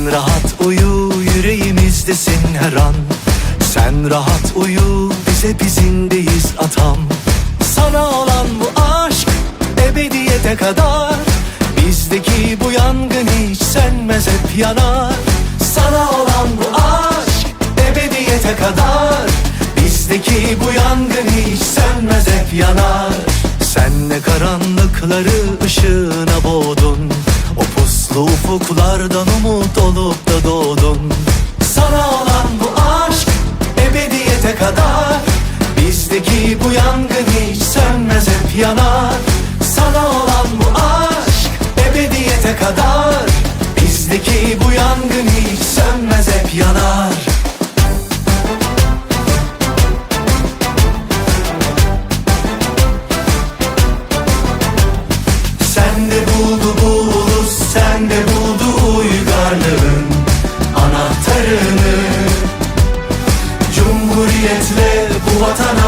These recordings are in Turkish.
Sen rahat uyu yüreğimizdesin her an. Sen rahat uyu bize bizindeyiz atam. Sana olan bu aşk ebediyete kadar. Bizdeki bu yangın hiç sönmez hep yanar. Sana olan bu aşk ebediyete kadar. Bizdeki bu yangın hiç sönmez hep yanar. Sen ne karanlıkları puslu ufuklardan umut olup da doğdun. Sana olan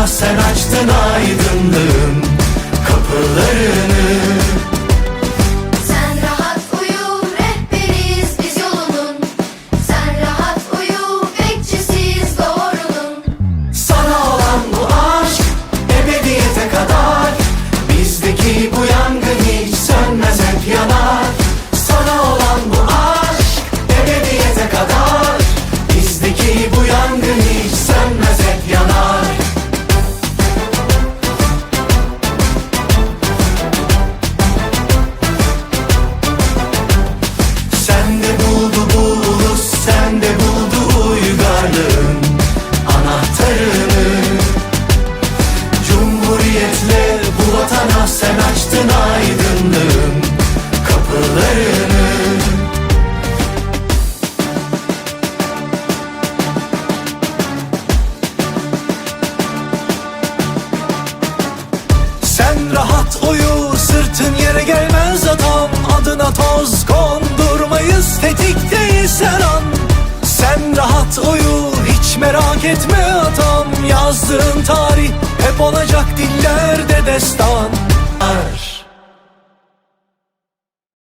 sen açtın aydınlığın sen açtın aydınlığın kapılarını. Sen rahat uyu sırtın yere gelmez adam. Adına toz kondurmayız tetikteyiz her an. Sen rahat uyu hiç merak etme adam Yazdığın tarih hep olacak dillerde destan